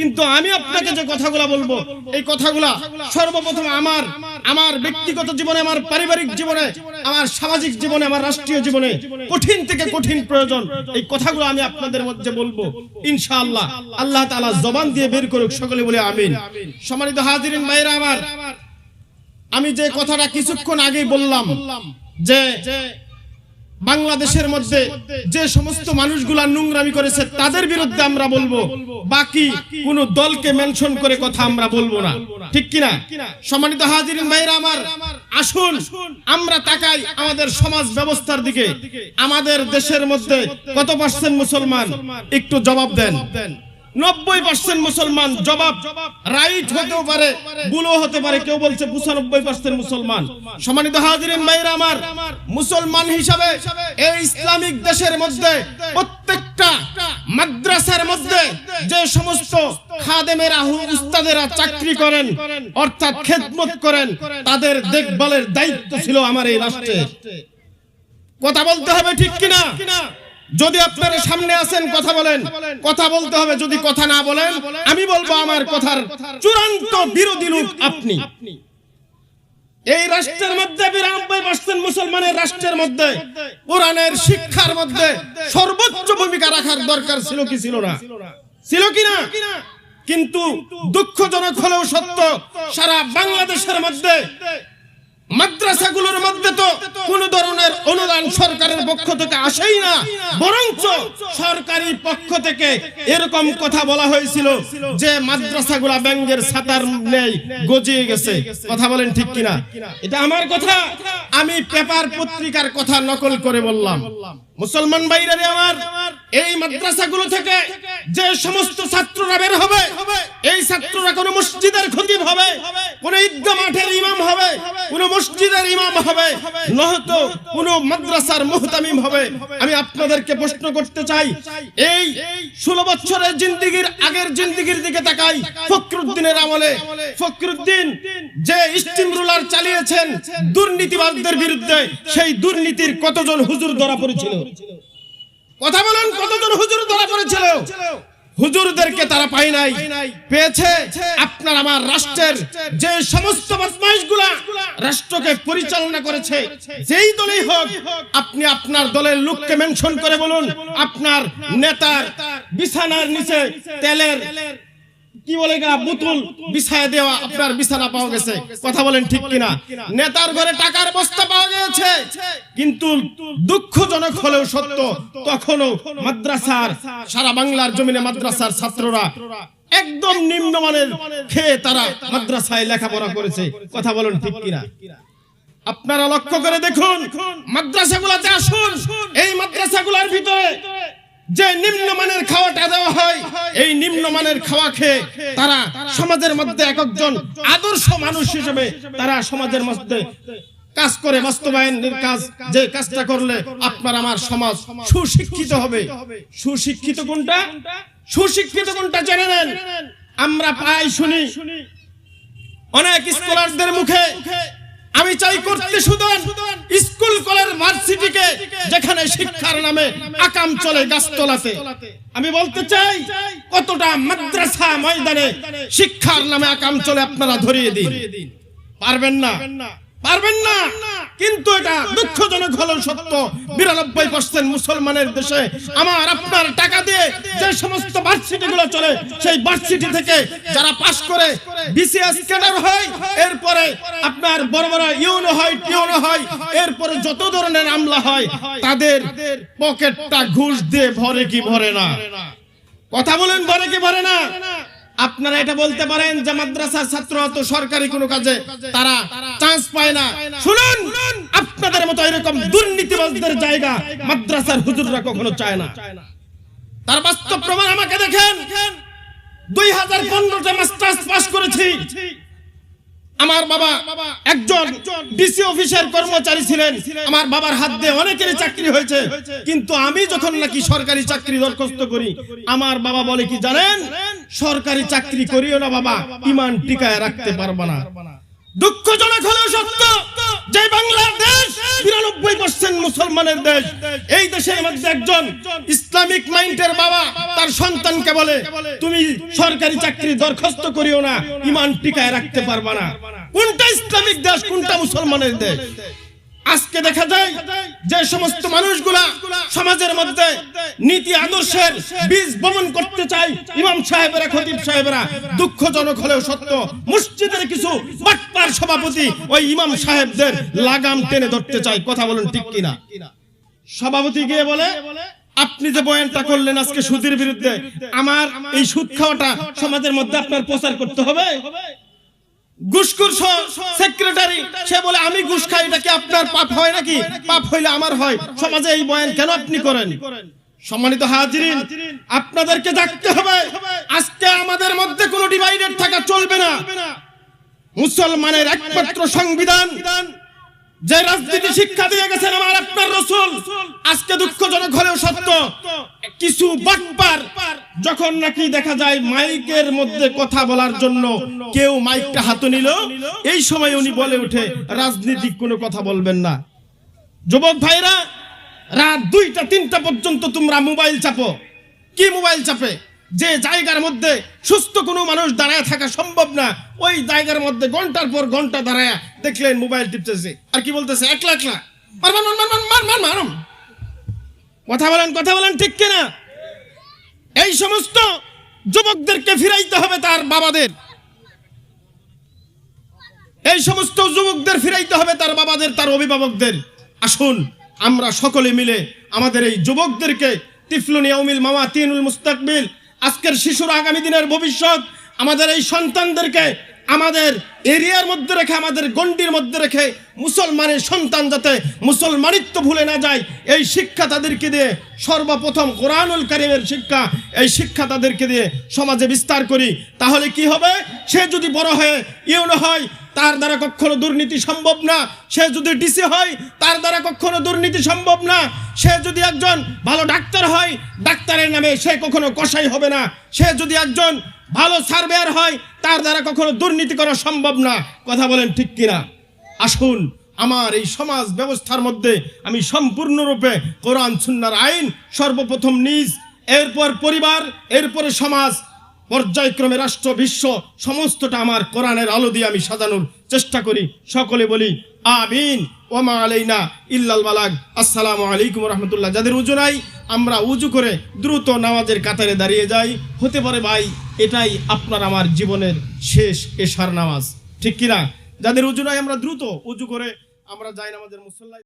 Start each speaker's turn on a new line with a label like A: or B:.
A: কিন্তু আমি আপনাকে যে কথাগুলা বলব, এই কথাগুলা সর্বপ্রথম আমার আমার ব্যক্তিগত জীবনে, আমার পারিবারিক জীবনে, আমার সামাজিক জীবনে, আমার রাষ্ট্রীয় জীবনে কঠিন থেকে কঠিন প্রয়োজন, এই কথাগুলো আমি আপনাদের মধ্যে বলব। ইনশাআল্লাহ, আল্লাহ তাআলা জবান দিয়ে বের করুক, সকলে বলে আমিন। সম্মানিত হাজিরিন ভাইরা আমার, আমি যে কথাটা কিছুক্ষণ আগেই বললাম, যে বাংলাদেশের মধ্যে যে সমস্ত মানুষগুলা নোংরামি করেছে, তাদের বিরুদ্ধে আমরা বলব, বাকি কোন দলকে মেনশন করে কথা আমরা বলব না। ঠিক কিনা? সম্মানিত হাজির ভাইরা আমার, আসুন, আমরা তাকাই আমাদের সমাজ ব্যবস্থার দিকে। আমাদের দেশের মধ্যে কত পার্সেন্ট মুসলমান? একটু জবাব দেন। নব্বই পার্সেন্ট মুসলমান, জবাব রাইট হতেও পারে, ভুলও হতে পারে। কেউ বলছে পঁচানব্বই পার্সেন্ট মুসলমান। সম্মানিত হাজিরিন ভাইরা আমার, মুসলমান হিসাবে এই ইসলামিক দেশের মধ্যে, প্রত্যেকটা মাদ্রাসার মধ্যে যে সমস্ত খাদেমেরা উস্তাদেরা চাকরি করেন, অর্থাৎ খেদমত করেন, তাদের দেখভালের দায়িত্ব ছিল আমার এই রাষ্ট্রে। কথা বলতে হবে ঠিক কিনা? যদি আপনারা সামনে আসেন, কথা বলেন। কথা বলতে হবে, যদি কথা না বলেন, আমি বলব আমার কথার চূড়ান্ত বিরোধী লোক আপনি। এই রাষ্ট্রের মধ্যে মুসলমানের রাষ্ট্রের মধ্যে, কোরআনের শিক্ষার মধ্যে সর্বোচ্চ ভূমিকা রাখার দরকার ছিল কি ছিল না? ছিল কি না? কিন্তু দুঃখজনক হলেও সত্য, সারা বাংলাদেশের মধ্যে মাদ্রাসাগুলোর মধ্যে তো কোন ধরনের অনুদান সরকারের পক্ষ থেকে আসেই না, বরঞ্চ সরকারি পক্ষ থেকে এরকম কথা বলা হয়েছিল যে মাদ্রাসাগুলা ব্যাঙ্গের ছাতার নেই, গজিয়ে গেছে। কথা বলেন ঠিক কিনা? এটা আমার কথা। আমি পেপার পত্রিকার কথা নকল করে বললাম। মুসলমান ভাইরা রে আমার, এই মাদ্রাসাগুলো থেকে যে সমস্ত ছাত্ররা বের হবে, এই ছাত্ররা কোন মসজিদের খতিব হবে, কোন ঈদগাহ মাঠের ইমাম কোন মসজিদের ইমাম হবে, নয়তো কোন মাদ্রাসার মুহতামিম হবে। আমি আপনাদেরকে প্রশ্ন করতে চাই, এই ষোলো বছরের জিন্দিগির আগের জিন্দিগির দিকে তাকাই, ফখরুদ্দিনের আমলে। ফখরুদ্দিন যে স্টিম রুলার চালিয়েছেন দুর্নীতিবাদদের বিরুদ্ধে, সেই দুর্নীতির কতজন হুজুর ধরা পড়েছিল? কথা বলেন, কতজন হুজুর ধরা পড়েছিল? হুজুরদেরকে তারা পায় নাই। পেয়েছে আপনার আমার রাষ্ট্রের যে সমস্ত বদমাইশগুলা রাষ্ট্রকে পরিচালনা করেছে। যেই দলেই হোক, আপনি আপনার দলের লোককে মেনশন করে বলুন, আপনার নেতার বিছানার নিচে তেলের কি বলে গা বিছায় দেওয়া আপনার বিছানা পাওয়া গেছে। কথা বলেন ঠিক কিনা? নেতার ঘরে টাকার বস্তা পাওয়া গেছে কিন্তু দুঃখজনক হলেও সত্য, তখনও মাদ্রাসার, সারা বাংলার জমিনে মাদ্রাসার ছাত্ররা একদম নিম্নমানের খেয়ে তারা মাদ্রাসায় লেখাপড়া করেছে। কথা বলেন ঠিক কিনা? আপনারা লক্ষ্য করে দেখুন, মাদ্রাসাগুলাতে আসুন, এই মাদ্রাসাগুলোর ভিতরে যে নিম্নমানের খাওয়াটা দেওয়া হয়, এই নিম্নমানের খাওয়া খেয়ে তারা সমাজের মধ্যে এক একজন আদর্শ মানুষ হিসেবে তারা সমাজের মধ্যে কাজ করে, বাস্তবায়নের কাজ, যে কাজটা করলে আপনার আমার সমাজ সুশিক্ষিত হবে। সুশিক্ষিত কোনটা? সুশিক্ষিত কোনটা জেনে নেন। আমরা প্রায় শুনি, অনেক স্কলারদের মুখে আমি চাই করতে সুদন স্কুল কলের মার্সিটিকে যেখানে শিক্ষার নামে আকাম চলে গাছতলাতে। আমি বলতে চাই কতটা মাদ্রাসা ময়দানে শিক্ষার নামে আকাম চলে আপনারা ধরিয়ে দিন। পারবেন না। পারবেন না। কিন্তু এটা দুঃখজনক হলো সত্য। বিরানব্বই পার্সেন্ট মুসলমানের দেশে আমার আপনার টাকা দিয়ে যে সমস্ত ভার্সিটি গুলো চলে, সেই ভার্সিটি থেকে যারা পাশ করে বিসিএস ক্যাডার হয়, এরপরে আপনার বড় বড় ইউনো হয়, টিউনো হয়, এরপরে যত ধরনের আমলা হয়, তাদের পকেটটা ঘুষ দিয়ে ভরে কি ভরে না? কথা বলেন, ভরে কি ভরে না? আপনারা এটা বলতে পারেন যে মাদ্রাসার ছাত্র তো সরকারি কোনো কাজে তারা চান্স পায় না। শুনুন, আপনাদের মতো এরকম দুর্নীতিবাজদের জায়গা মাদ্রাসার হুজুররা কখনো চায় না। তার বাস্তব প্রমাণ আমাকে দেখেন। দুই হাজার পনেরোতে মাস্টার্স পাস করেছি। আমার বাবা একজন ডিসি অফিসের কর্মচারী ছিলেন। আমার বাবার হাত দিয়ে অনেকেরই চাকরি হয়েছে। কিন্তু আমি যখন নাকি সরকারি চাকরি দরখাস্ত করি, আমার বাবা বলে কি জানেন? সরকারি চাকরি করিও না বাবা, ইমান টিকায় রাখতে পারবা না। দুঃখজনক হলেও সত্য যে বাংলাদেশ বিরানব্বই পার্সেন্ট মুসলমানের দেশ, এই দেশের মধ্যে একজন ইসলামিক মাইন্ডের বাবা, তার সন্তানকে বলে, তুমি সরকারি চাকরি দরখাস্ত করিও না, ইমান টিকায় রাখতে পারবা না। কোনটা ইসলামিক দেশ, কোনটা মুসলমানের দেশ? আজকে দেখা যায় যে সমস্ত মানুষগুলা সমাজের মধ্যে নীতি আদর্শের বীজ বপন করতে চায়। ইমাম সাহেবেরা, খতিব সাহেবেরা, দুঃখজনক হলেও সত্য, মসজিদের কিছু বাটপার সভাপতি ওই ইমাম সাহেবদের লাগাম টেনে ধরতে চায়। কথা বলেন ঠিক কিনা? সভাপতি গিয়ে বলে, আপনি যে বয়ানটা করলেন আজকে সুদের বিরুদ্ধে, আমার এই সুদ খাওয়াটা সমাজের মধ্যে আপনার প্রচার করতে হবে? আপনাদেরকে হবে। আজকে আমাদের মধ্যে ডিভাইডেড থাকা চলবে না। মুসলমানের একমাত্র সংবিধান, যে রাজনীতি শিক্ষা দিয়ে গেছেন আমার আপনার রসুল, আজকে দুঃখজনক হলেও সত্য, কিছু বাটপার যখন নাকি দেখা যায় মাইকের মধ্যে কথা বলার জন্য কেউ মাইকটা হাতে নিল এই সময় উনি বলে ওঠে রাজনীতিক কোনো কথা বলবেন না যুবক ভাইরা রাত দুইটা তিনটা পর্যন্ত তোমরা মোবাইল চাপো কি মোবাইল চাপে যে জায়গার মধ্যে সুস্থ কোনো মানুষ দাঁড়ায় থাকা সম্ভব না ওই জায়গার মধ্যে ঘণ্টার পর ঘণ্টা দাঁড়ায় দেখলেন মোবাইল টিপতেছে আর কি বলতেছে একলা একলা মার মার মার মার কথা বলেন কথা বলেন ঠিক কিনা এই সমস্ত যুবকদেরকে ফিরাইতে হবে তার বাবাদের। এই সমস্ত যুবকদের ফিরাইতে হবে তার বাবাদের, তার অভিভাবকদের। আসুন, আমরা সকলে মিলে আমাদের এই যুবকদেরকে তিফলুনি অমিল মামা তিনুল মুস্তাকবিল, আজকের শিশুর আগামী দিনের ভবিষ্যৎ, আমাদের এই সন্তানদেরকে আমাদের এরিয়ার মধ্যে রেখে, আমাদের গণ্ডির মধ্যে রেখে মুসলমানের সন্তান যাতে মুসলমানিত্ব ভুলে না যায়, এই শিক্ষা তাদেরকে দিয়ে সর্বপ্রথম কোরআনুল কারিমের শিক্ষা, এই শিক্ষা তাদেরকে দিয়ে সমাজে বিস্তার করি। তাহলে কি হবে? সে যদি বড় হয়ে ইউনো হয়, তার দ্বারা কখনো দুর্নীতি সম্ভব না। সে যদি ডিসি হয়, তার দ্বারা কখনো দুর্নীতি সম্ভব না। সে যদি একজন ভালো ডাক্তার হয়, ডাক্তারের নামে সে কখনো কষাই হবে না। সে যদি একজন ভালো সার্ভেয়ার হয়, তার দ্বারা কখনো দুর্নীতি করা সম্ভব না। কথা বলেন ঠিক কিনা? আসুন, আমার এই সমাজ ব্যবস্থার মধ্যে আমি সম্পূর্ণরূপে কোরআন, সুন্নার আইন সর্বপ্রথম নিজ, এরপর পরিবার, এরপরে সমাজ, পর্যায়ক্রমে রাষ্ট্র, বিশ্ব, সমস্তটা আমার কোরআনের আলো দিয়ে আমি সাজানোর চেষ্টা করি। সকলে বলি, আমিন। ওমা আলাইনা ইল্লাল মালাক। আসসালামু আলাইকুম রহমতুল্লাহ। যাদের উজু নাই, আমরা উজু করে দ্রুত নামাজের কাতারে দাঁড়িয়ে যাই। হতে পারে ভাই, এটাই আপনার আমার জীবনের শেষ এশার নামাজ। ঠিক কিনা? যাদের উজু নাই, আমরা দ্রুত উজু করে আমরা যাই নামাজের মুসল্লায়।